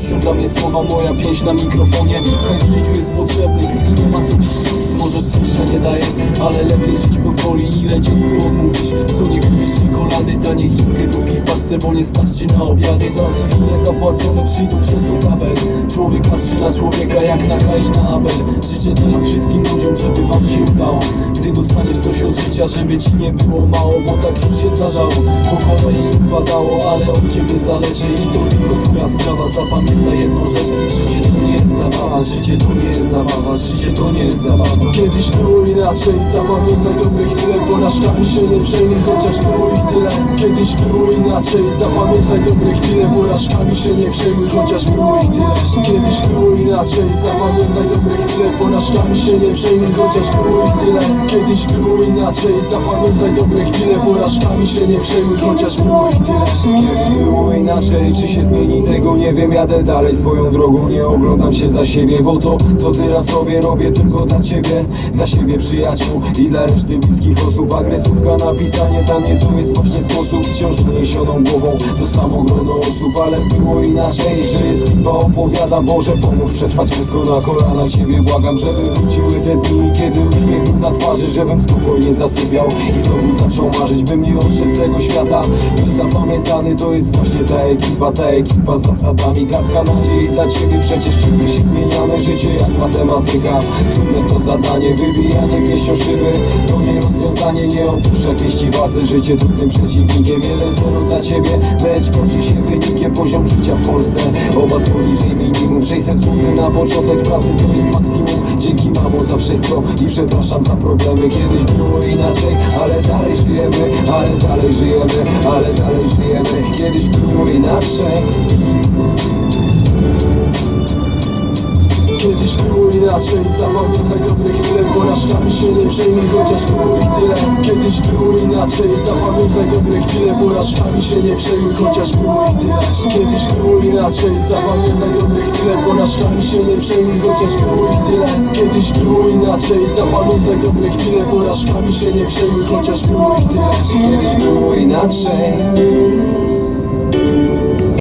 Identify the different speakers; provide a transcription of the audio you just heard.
Speaker 1: Dla mnie słowa moja pięść na mikrofonie. Hajs w życiu jest potrzebny i nie ma może szczęścia nie daje, ale lepiej żyć pozwoli Ile dziecku odmówisz, co nie kupisz czekolady Tanie chińskie zupki w paczce, bo nie starczy na obiady. Za drzwi niezapłacone przyjdą przed kabel. Człowiek patrzy na człowieka jak na Kaina Abel. Życzę teraz wszystkim ludziom, żeby wam się udało. Gdy dostaniesz coś od życia, żeby ci nie było mało Bo tak już się zdarzało, po kolei upadało Ale od ciebie zależy i to tylko twoja sprawa. Zapamiętaj jedną rzecz, życie to nie jest zabawa Życie to nie życie to nie jest zabawa. Kiedyś było inaczej, zapamiętaj dobre chwile Porażkami się nie przejmuj, chociaż było ich tyle. Kiedyś było inaczej, zapamiętaj dobre chwile Porażkami się nie przejmuj, chociaż było ich tyle. Kiedyś zapamiętaj dobre chwile. Porażkami się nie przejmuj, chociaż było ich tyle. Kiedyś było inaczej, zapamiętaj dobre chwile. Porażkami się nie przejmuj, chociaż było ich tyle.
Speaker 2: Kiedyś było inaczej, czy się zmieni tego? Nie wiem Jadę dalej swoją drogą, nie oglądam się za siebie Bo to co teraz robię, robię tylko dla ciebie Dla siebie przyjaciół i dla reszty bliskich osób. Agresówka napisanie dla mnie to jest właśnie sposób. Wciąż z uniesioną głową to samo grono osób Ale było inaczej, że jest lipa opowiada Boże pomóż przetrwać wszystko na kolana Ciebie błagam, żeby wróciły te dni Kiedy uśmiech był na twarzy, żebym spokojnie zasypiał I znowu zaczął marzyć, bym nie odszedł z tego świata. Niezapamiętany to jest właśnie ta ekipa Ta ekipa z zasadami. Kartka nadziei dla ciebie, przecież wszyscy się zmieniamy. Życie jak matematyka, trudne to zadanie Wybijanie pieścią szyby, to nie rozwiązanie Nie odpuszczę pieści wadze, życie trudnym przeciwnikiem. 1-0 dla ciebie, mecz kończy się wynikiem. Poziom życia w Polsce, oba poniżej minimum. 600 zł na początek w pracy to jest maksimum. Dzięki mamo za wszystko i przepraszam za problemy. Kiedyś było inaczej, ale dalej żyjemy Ale dalej żyjemy, ale dalej żyjemy. Kiedyś było inaczej
Speaker 1: inaczej, zapamiętaj dobre chwile. Porażkami się nie przejmuj, chociaż było ich tyle. Kiedyś było inaczej, zapamiętaj dobre chwile. Porażkami się nie przejmuj, chociaż było ich tyle. Kiedyś było inaczej, zapamiętaj dobre chwile. Porażkami się nie przejmuj, chociaż było ich tyle. Kiedyś było inaczej, zapamiętaj dobre chwile. Porażkami się nie przejmuj, chociaż było ich tyle.
Speaker 2: Kiedyś było inaczej